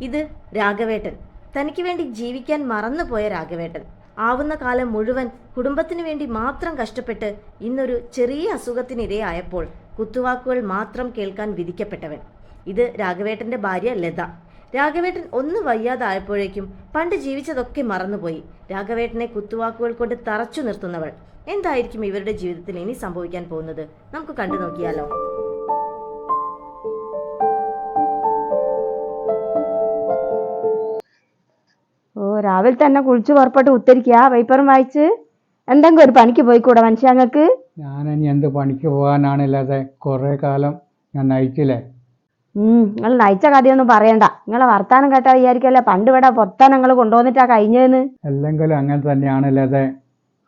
ഇത് രാഘവേട്ടൻ. തനിക്ക് വേണ്ടി ജീവിക്കാൻ മറന്നുപോയ രാഘവേട്ടൻ. ആവുന്ന കാലം മുഴുവൻ കുടുംബത്തിന് വേണ്ടി മാത്രം കഷ്ടപ്പെട്ട് ഇന്നൊരു ചെറിയ അസുഖത്തിനിരയായപ്പോൾ കുത്തുവാക്കുകൾ മാത്രം കേൾക്കാൻ വിധിക്കപ്പെട്ടവൻ. ഇത് രാഘവേട്ടന്റെ ഭാര്യ ലത. രാഘവേട്ടൻ ഒന്ന് വയ്യാതായപ്പോഴേക്കും പണ്ട് ജീവിച്ചതൊക്കെ മറന്നുപോയി. രാഘവേട്ടനെ കുത്തുവാക്കുകൾ കൊണ്ട് തറച്ചു നിർത്തുന്നവൾ. എന്തായിരിക്കും ഇവരുടെ ജീവിതത്തിൽ ഇനി സംഭവിക്കാൻ പോകുന്നത്? നമുക്ക് കണ്ടു നോക്കിയാലോ രാവിലെ തന്നെ കുളിച്ച് പുറപ്പെട്ട് ഉത്തരിക്കുക. പേപ്പറും വായിച്ച് എന്തെങ്കിലും ഒരു പണിക്ക് പോയിക്കൂടെ മനുഷ്യങ്ങൾക്ക് ഞാൻ എന്ത് പണിക്ക് പോകാനാണ് പോകാനാണില്ലാതെ കുറേ കാലം ഞാൻ നയിച്ചില്ലേ? നിങ്ങൾ നയിച്ച കഥയൊന്നും പറയണ്ട. നിങ്ങളെ വർത്താനം കേട്ടാ വിചാരിക്കല്ലേ? പണ്ട് ഇവിടെ പൊത്താൻ നിങ്ങൾ കൊണ്ടുവന്നിട്ടാ കഴിഞ്ഞതെന്ന് അല്ലെങ്കിലും അങ്ങനെ തന്നെയാണില്ലാതെ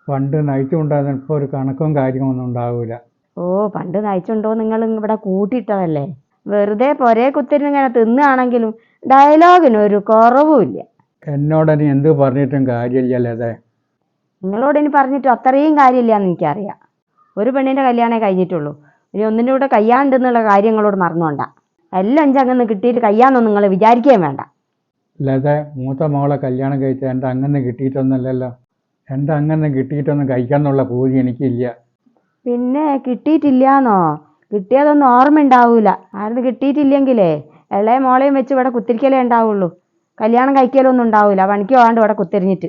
പണ്ട് നയിച്ചുകൊണ്ടാകുന്ന ഇപ്പോൾ ഒരു കണക്കും കാര്യമൊന്നും ഉണ്ടാവില്ല ഓ പണ്ട് നയിച്ചുണ്ടോ നിങ്ങൾ ഇവിടെ കൂട്ടിയിട്ടതല്ലേ? വെറുതെ പൊരേ കുത്തിരി ഇങ്ങനെ തിന്നാണെങ്കിലും ഡയലോഗിന് ഒരു കുറവുമില്ല. എന്നോടിനി എന്ത് പറഞ്ഞിട്ടും കാര്യമില്ലല്ലേ അതെ? നിങ്ങളോട് ഇനി പറഞ്ഞിട്ട് അത്രയും കാര്യമില്ല എന്ന് എനിക്കറിയാം. ഒരു പെണ്ണിന്റെ കല്യാണമേ കഴിഞ്ഞിട്ടുള്ളൂ. ഇനി ഒന്നിന്റെ കൂടെ കയ്യാണ്ടെന്നുള്ള കാര്യങ്ങളോട് മറന്നുകൊണ്ട എല്ലാം അഞ്ചങ്ങനെ കിട്ടിയിട്ട് കയ്യാന്നൊന്നും നിങ്ങൾ വിചാരിക്കുകയും വേണ്ട. അല്ലാതെ മൂത്ത മോളെ കല്യാണം കഴിച്ച എന്റെ അങ്ങനെ കിട്ടിയിട്ടൊന്നുമല്ലല്ലോ. എന്റെ അങ്ങനെ കിട്ടിയിട്ടൊന്നും കഴിക്കാന്നുള്ള പൂതി എനിക്കില്ല. പിന്നെ കിട്ടിയിട്ടില്ലാന്നോ? കിട്ടിയതൊന്നും ഓർമ്മ ഉണ്ടാവൂല ആരും കിട്ടിയിട്ടില്ലെങ്കിലേ ഇളയ മോളെയും വെച്ച് ഇവിടെ കുത്തിരിക്കലേ ഉണ്ടാവുള്ളൂ. കല്യാണം കഴിക്കലൊന്നും ഉണ്ടാവില്ല പണിക്ക് പോകാണ്ട് ഇവിടെ കുത്തിരിഞ്ഞിട്ട്.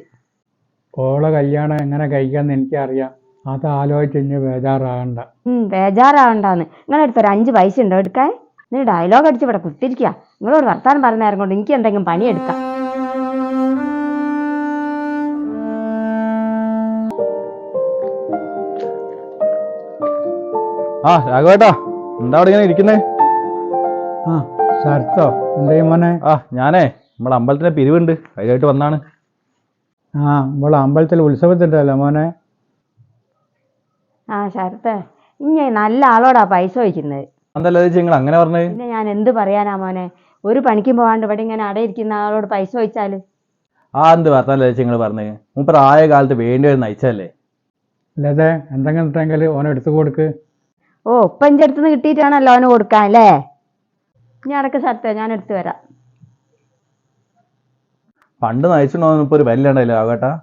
ഓളെ കല്യാണം എങ്ങനെ കഴിക്കാന്ന് എനിക്കറിയാം. അത് ആലോചിച്ച് ഇനി ബേജാറാകണ്ട ഉം ബേജാറാവണ്ടാന്ന്. നിങ്ങളടുത്ത് ഒരു അഞ്ച് പൈസ ഉണ്ടോ എടുക്കാൻ? നീ ഡയലോഗ് അടിച്ച് ഇവിടെ കുത്തിരിക്കുക. നിങ്ങളോട് വർത്താനം പറഞ്ഞ നേരം കൊണ്ട് എനിക്ക് എന്തെങ്കിലും പണിയെടുക്കാം. ആ രാഘവേട്ടാ എന്താ അവിടെ ഇങ്ങനെ ഇരിക്കുന്നേ? ആ ശരത്തോ എന്തേ മോനെ? ആ ഞാനേ നമ്മുടെ അമ്പലത്തിലെ പിരിവുണ്ട്. അതിലായിട്ട് വന്നാണ്. ആ നമ്മളെ അമ്പലത്തിൽ ഉത്സവത്തിന്റെല്ലോ മോനെ? ആ ശരത്തെ ഇനി നല്ല ആളോടാ പൈസ ചോദിക്കുന്നത്. എന്തല്ല ചേച്ചി നിങ്ങൾ അങ്ങനെ പറഞ്ഞേ പിന്നെ ഞാൻ എന്ത് പറയാനാ മോനെ? ഒരു പണിക്കും പോകാണ്ട് ഇവിടെ ഇങ്ങനെ അടയിരിക്കുന്ന ആളോട് പൈസ ചോദിച്ചാൽ. ആ എന്ത് പറഞ്ഞല്ലേ ചേച്ചി നിങ്ങൾ പറഞ്ഞേ? മൂപ്പർ ആയ കാലത്ത് വേണ്ടി വരുന്ന അയച്ചല്ലേ അല്ലാതെ എന്തെങ്കിലും ഉണ്ടെങ്കിൽ ഓനെ എടുത്തു കൊടുക്ക്. ഓ ഇപ്പം എന്റെ അടുത്ത് നിന്ന് കിട്ടിയിട്ടാണല്ലോ ഓനെ കൊടുക്കാൻ അല്ലേ? ഇനി അടക്ക ശരത്തെ ഞാൻ എടുത്തു വരാം. പണ്ട് നയിച്ചിട്ടുണ്ടോ ഇപ്പോൾ ഒരു വില ആകട്ടെ. കാര്യാക്കണ്ട.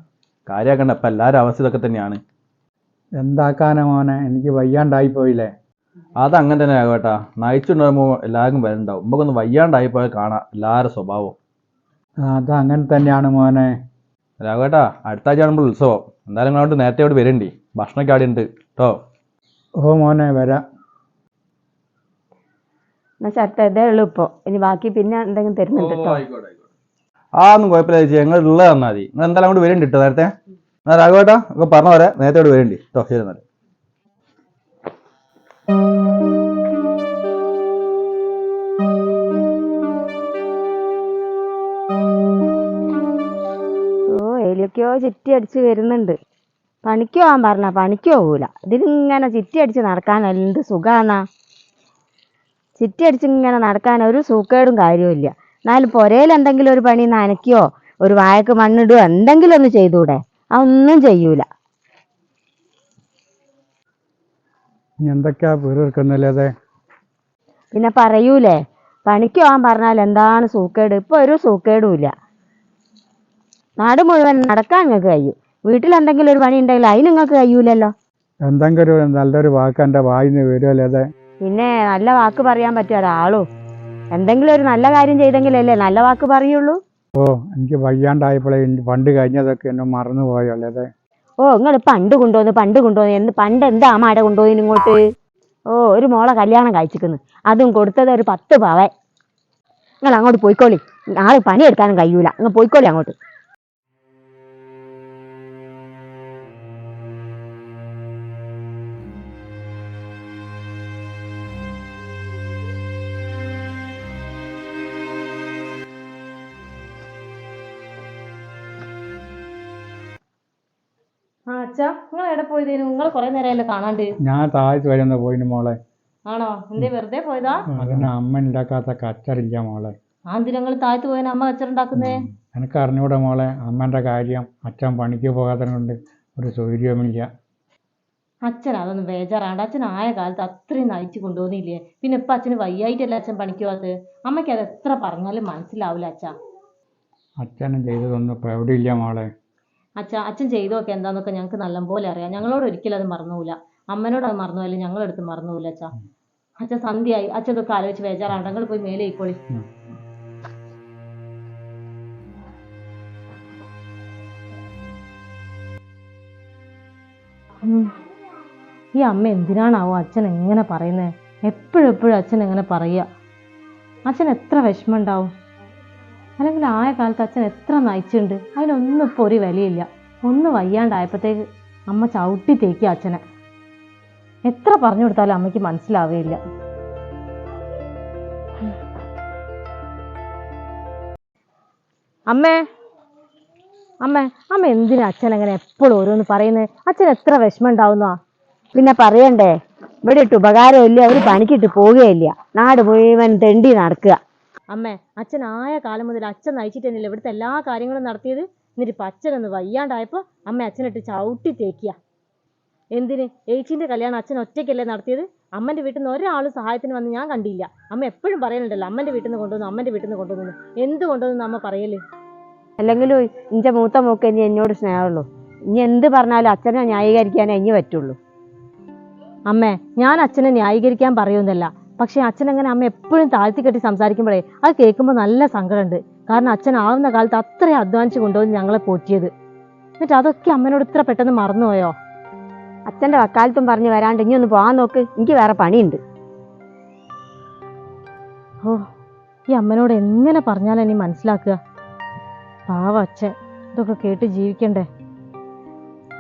കാര്യമാക്കണ്ട ഇപ്പം എല്ലാവരും അവസ്ഥ ഇതൊക്കെ തന്നെയാണ്. എന്താക്കാനാ മോനെ? എനിക്ക് വയ്യാണ്ടായി പോയില്ലേ? അത് അങ്ങനെ തന്നെ ആകട്ടാ. നയിച്ചിട്ടുണ്ടോ എല്ലാവർക്കും വരണ്ടാവും. നമുക്കൊന്ന് വയ്യാണ്ടായി പോയാൽ കാണാം എല്ലാവരുടെ സ്വഭാവം അത് അങ്ങനെ തന്നെയാണ് മോനെ. രാഘവേട്ടാ അടുത്ത ആഴ്ച ആകുമ്പോൾ ഉത്സവം. എന്തായാലും നിങ്ങളോട് നേരത്തെ അവിടെ വരണ്ടി. ഭക്ഷണമൊക്കെ അവിടെ ഉണ്ട്. കേട്ടോ ഓ മോനെ വരാം. എന്നാ ശരത്തെ ഇതേ ഉള്ളൂ ഇപ്പോൾ ഇനി ബാക്കി പിന്നെ എന്തെങ്കിലും തരുന്നുണ്ട് കേട്ടോ ആ ഒന്നും കുഴപ്പമില്ല ചേച്ചി. ഞങ്ങൾ ഉള്ളത് തന്നാൽ മതി. നിങ്ങൾ എന്തായാലും അങ്ങോട്ട് വരുന്നുണ്ട് കേട്ടോ നേരത്തെ. എന്നാൽ രാഘവേട്ടാ ഒക്കെ പറഞ്ഞ പോലെ നേരത്തെ അവിടെ വരുന്നുണ്ട് കേട്ടോ ശരി എന്നാൽ ഓ ചിറ്റി അടിച്ച് വരുന്നുണ്ട്. പണിക്കോ പോകാൻ പറഞ്ഞ പണിക്ക് പോകൂല ഇതിലിങ്ങനെ ചിറ്റി അടിച്ച് നടക്കാൻ എന്ത് സുഖാന്നാ? ചിറ്റി അടിച്ച് ഇങ്ങനെ നടക്കാൻ ഒരു സൂക്കേടും കാര്യമില്ല എന്നാലും പുരയിൽ എന്തെങ്കിലും ഒരു പണി നനയ്ക്കുകയോ ഒരു വായക്ക് മണ്ണിടുകയോ എന്തെങ്കിലും ഒന്ന് ചെയ്തൂടെ. അതൊന്നും ചെയ്യൂല. എന്തൊക്കെയാ പിന്നെ പറയൂലേ പണിക്ക് പോകാൻ പറഞ്ഞാൽ എന്താണ് സൂക്കേട്? ഇപ്പൊ ഒരു സൂക്കേടും ഇല്ല. നാട് മുഴുവൻ നടക്കാൻ നിങ്ങൾക്ക് കഴിയും. വീട്ടിൽ എന്തെങ്കിലും ഒരു പണി ഉണ്ടെങ്കിൽ അതിന് നിങ്ങൾക്ക് കഴിയൂലല്ലോ. എന്തെങ്കിലും നല്ലൊരു വാക്ക് എന്റെ വായിന്ന് വരുമല്ലേ പിന്നെ നല്ല വാക്ക് പറയാൻ പറ്റിയ ഒരാളും. എന്തെങ്കിലും ഒരു നല്ല കാര്യം ചെയ്തെങ്കിലല്ലേ നല്ല വാക്ക് പറയുള്ളൂ? ഓ എനിക്ക് വയ്യാണ്ടായപ്പോഴേ പണ്ട് കഴിഞ്ഞതൊക്കെ എന്നെ മറന്നു പോയോ അല്ലേ ഓ നിങ്ങൾ പണ്ട് കൊണ്ടുവന്ന് പണ്ട് കൊണ്ടുവന്ന് എന്ത് പണ്ട് എന്താ മാട കൊണ്ടുപോയി ഇങ്ങോട്ട്? ഓ ഒരു മോളെ കല്യാണം കഴിച്ചിക്കുന്നു. അതും കൊടുത്തത് ഒരു പത്ത് പവൻ. നിങ്ങൾ അങ്ങോട്ട് പോയിക്കോളി. നാളെ പണിയെടുക്കാനും കഴിയൂല. നിങ്ങൾ പോയിക്കോളി അങ്ങോട്ട്. അച്ഛാ നിങ്ങൾ എവിടെ പോയതേനു? നിങ്ങൾ കുറെ നേരമല്ലേ കാണാണ്ട്. ഞാൻ താഴത്ത് വരെ ഒന്ന് പോയിന് മോളെ. ആണോ? എന്തേ വെറുതെ പോയതാ? അതിന് അമ്മ ഉണ്ടാക്കാത്ത കച്ചറില്ല മോളെ. ആ നിങ്ങൾ താഴത്ത് പോയതിന് അമ്മ കച്ചറുണ്ടാക്കുന്നേ? എനിക്ക് അറിഞ്ഞൂടെ മോളെ അമ്മന്റെ കാര്യം. അച്ഛൻ പണിക്ക് പോകാത്തത് കൊണ്ട് ഒരു സൗകര്യവുമില്ല. അച്ഛൻ അതൊന്നും ബേജാറാണ്ട്. അച്ഛൻ ആയ കാലത്ത് അത്രയും നയിച്ചു കൊണ്ടുപോകുന്നില്ലേ? പിന്നെ ഇപ്പം അച്ഛന് വയ്യായിട്ടല്ല അച്ഛൻ പണിക്ക് പോകാത്തത്? അമ്മയ്ക്ക് അത് എത്ര പറഞ്ഞാലും മനസ്സിലാവില്ല അച്ഛാ. അച്ഛനും ചെയ്തതൊന്നും ഇപ്പം എവിടെയില്ല മോളെ. അച്ഛാ അച്ഛൻ ചെയ്തതൊക്കെ എന്താന്നൊക്കെ ഞങ്ങൾക്ക് നല്ലപോലെ അറിയാം. ഞങ്ങളോട് ഒരിക്കലും അത് മറന്നുപോല അമ്മനോട് അത് മറന്നു പോയാലും ഞങ്ങളെടുത്ത് മറന്നുപോല അച്ഛാ. അച്ഛൻ സന്ധ്യയായി. അച്ഛൻ ഇതൊക്കെ ആലോചിച്ച് ബേജാറാണ്ട് നിങ്ങൾ പോയി മേലെ ആയിക്കോളി. ഈ അമ്മ എന്തിനാണാവോ അച്ഛൻ എങ്ങനെ പറയുന്നത് എപ്പോഴും എപ്പോഴും അച്ഛൻ എങ്ങനെ പറയുക അച്ഛൻ എത്ര വിഷമം ഉണ്ടാവും. അല്ലെങ്കിൽ ആയ കാലത്ത് അച്ഛൻ എത്ര നയിച്ചിട്ടുണ്ട്? അതിനൊന്നും ഇപ്പോൾ ഒരു വിലയില്ല. ഒന്ന് വയ്യാണ്ടായപ്പോഴത്തേക്ക് അമ്മ ചവിട്ടി തേക്കി അച്ഛനെ. എത്ര പറഞ്ഞു കൊടുത്താലും അമ്മയ്ക്ക് മനസ്സിലാവുകയില്ല അമ്മേ അമ്മേ അമ്മ എന്തിനാ അച്ഛൻ അങ്ങനെ എപ്പോഴും ഓരോന്ന് പറയുന്നത് അച്ഛൻ എത്ര വിഷമം ഉണ്ടാവുന്നോ? പിന്നെ പറയണ്ടേ ഇവിടെ ഇട്ട് ഉപകാരമില്ല അവർ പണിക്കിട്ട് പോവുകയില്ല. നാട് മുഴുവൻ തെണ്ടി നടക്കുക. അമ്മേ അച്ഛൻ ആയ കാലം മുതൽ അച്ഛൻ നയിച്ചിട്ട് തന്നെയല്ലേ ഇവിടുത്തെ എല്ലാ കാര്യങ്ങളും നടത്തിയത്? എന്നിട്ട് ഇപ്പം അച്ഛനൊന്ന് വയ്യാണ്ടായപ്പോൾ അമ്മ അച്ഛനിട്ട് ചവിട്ടി തേക്കുക എന്തിന്? ഏച്ചിന്റെ കല്യാണം അച്ഛൻ ഒറ്റയ്ക്കല്ലേ നടത്തിയത്? അമ്മന്റെ വീട്ടിൽ നിന്ന് ഒരാളും സഹായത്തിന് വന്ന് ഞാൻ കണ്ടില്ല. അമ്മ എപ്പോഴും പറയുന്നുണ്ടല്ലോ അമ്മന്റെ വീട്ടിൽ നിന്ന് കൊണ്ടുവന്നു അമ്മന്റെ വീട്ടിൽ നിന്ന് കൊണ്ടുവന്നു. എന്ത് കൊണ്ടുവന്നു അമ്മ പറയൽ? അല്ലെങ്കിലും ഇഞ്ച മൂത്ത മൂക്ക് ഇനി എന്നോട് സ്നേഹമുള്ളൂ. ഇനി എന്ത് പറഞ്ഞാലും അച്ഛനെ ന്യായീകരിക്കാനേ ഇനി പറ്റുള്ളൂ. അമ്മേ ഞാൻ അച്ഛനെ ന്യായീകരിക്കാൻ പറയുമെന്നല്ല പക്ഷേ അച്ഛൻ അങ്ങനെ അമ്മ എപ്പോഴും താഴ്ത്തി കെട്ടി സംസാരിക്കുമ്പോഴേ അത് കേൾക്കുമ്പോൾ നല്ല സങ്കടമുണ്ട്. കാരണം അച്ഛൻ ആവുന്ന കാലത്ത് അത്രയും അധ്വാനിച്ച് കൊണ്ടുവന്ന് ഞങ്ങളെ പോറ്റിയത്. എന്നിട്ട് അതൊക്കെ അമ്മനോട് ഇത്ര പെട്ടെന്ന് മറന്നുപോയോ? അച്ഛന്റെ വക്കാലത്തും പറഞ്ഞു വരാണ്ട് ഇനി ഒന്ന് പോകാൻ നോക്ക് എനിക്ക് വേറെ പണിയുണ്ട്. ഓ ഈ അമ്മനോട് എങ്ങനെ പറഞ്ഞാലും ഇനി മനസ്സിലാക്കുക? പാവ അച്ഛൻ ഇതൊക്കെ കേട്ട് ജീവിക്കണ്ടേ?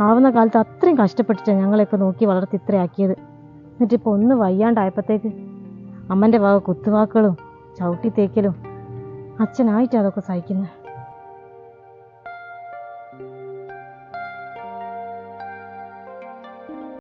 ആവുന്ന കാലത്ത് അത്രയും കഷ്ടപ്പെട്ടിട്ടാണ് ഞങ്ങളെയൊക്കെ നോക്കി വളർത്തി ഇത്രയാക്കിയത്. എന്നിട്ടിപ്പോൾ ഒന്ന് വയ്യാണ്ടായപ്പോഴത്തേക്ക് അമ്മന്റെ വക കുത്തുവാക്കുകളും ചവിട്ടി തേക്കലും. അച്ഛനായിട്ട് അതൊക്കെ സഹിക്കുന്നത്